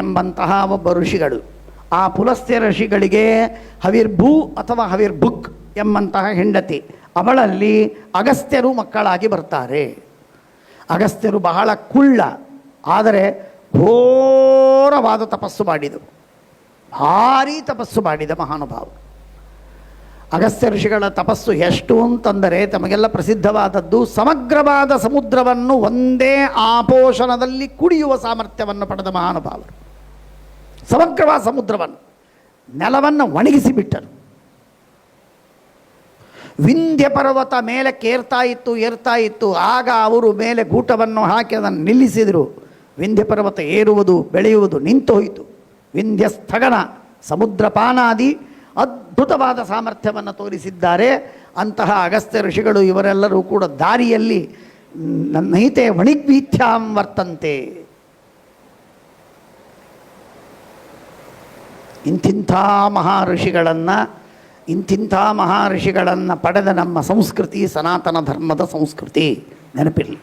ಎಂಬಂತಹ ಒಬ್ಬ ಋಷಿಗಳು. ಆ ಪುಲಸ್ತ್ಯ ಋಷಿಗಳಿಗೆ ಹವಿರ್ಭೂ ಅಥವಾ ಹವಿರ್ಭುಕ್ ಎಂಬಂತಹ ಹೆಂಡತಿ. ಅವಳಲ್ಲಿ ಅಗಸ್ತ್ಯರು ಮಕ್ಕಳಾಗಿ ಬರ್ತಾರೆ. ಅಗಸ್ತ್ಯರು ಬಹಳ ಕುಳ್ಳ, ಆದರೆ ಘೋರವಾದ ತಪಸ್ಸು ಮಾಡಿದರು. ಭಾರೀ ತಪಸ್ಸು ಮಾಡಿದ ಮಹಾನುಭಾವ ಅಗಸ್ತ್ಯ ಋಷಿಗಳ ತಪಸ್ಸು ಎಷ್ಟು ಅಂತಂದರೆ ತಮಗೆಲ್ಲ ಪ್ರಸಿದ್ಧವಾದದ್ದು ಸಮಗ್ರವಾದ ಸಮುದ್ರವನ್ನು ಒಂದೇ ಆಪೋಷಣದಲ್ಲಿ ಕುಡಿಯುವ ಸಾಮರ್ಥ್ಯವನ್ನು ಪಡೆದ ಮಹಾನುಭಾವರು. ಸಮಗ್ರವಾದ ಸಮುದ್ರವನ್ನು, ನೆಲವನ್ನು ಒಣಗಿಸಿ ಬಿಟ್ಟರು ವಿಂಧ್ಯ ಪರ್ವತ ಮೇಲೆ ಕೇರ್ತಾ ಇತ್ತು, ಏರ್ತಾ ಇತ್ತು. ಆಗ ಅವರು ಮೇಲೆ ಗೂಟವನ್ನು ಹಾಕಿ ಅದನ್ನು ನಿಲ್ಲಿಸಿದರು. ವಿಂಧ್ಯ ಪರ್ವತ ಏರುವುದು, ಬೆಳೆಯುವುದು ನಿಂತು ಹೋಯಿತು ವಿಂಧ್ಯ ಸ್ಥಗನ ಸಮುದ್ರ ಪಾನಾದಿ ಅದ್ಭುತವಾದ ಸಾಮರ್ಥ್ಯವನ್ನು ತೋರಿಸಿದ್ದಾರೆ. ಅಂತಹ ಅಗಸ್ತ್ಯ ಋಷಿಗಳು ಇವರೆಲ್ಲರೂ ಕೂಡ ದಾರಿಯಲ್ಲಿ ನನ್ನೈತೆ ವಣಿಗ್ಭೀತ್ಯಾಂ ವರ್ತಂತೆ. ಇಂತಿಂಥ ಮಹಾಋಷಿಗಳನ್ನು ಇಂತಿಂಥ ಮಹಾಋಷಿಗಳನ್ನು ಪಡೆದ ನಮ್ಮ ಸಂಸ್ಕೃತಿ, ಸನಾತನ ಧರ್ಮದ ಸಂಸ್ಕೃತಿ ನೆನಪಿರಲಿ.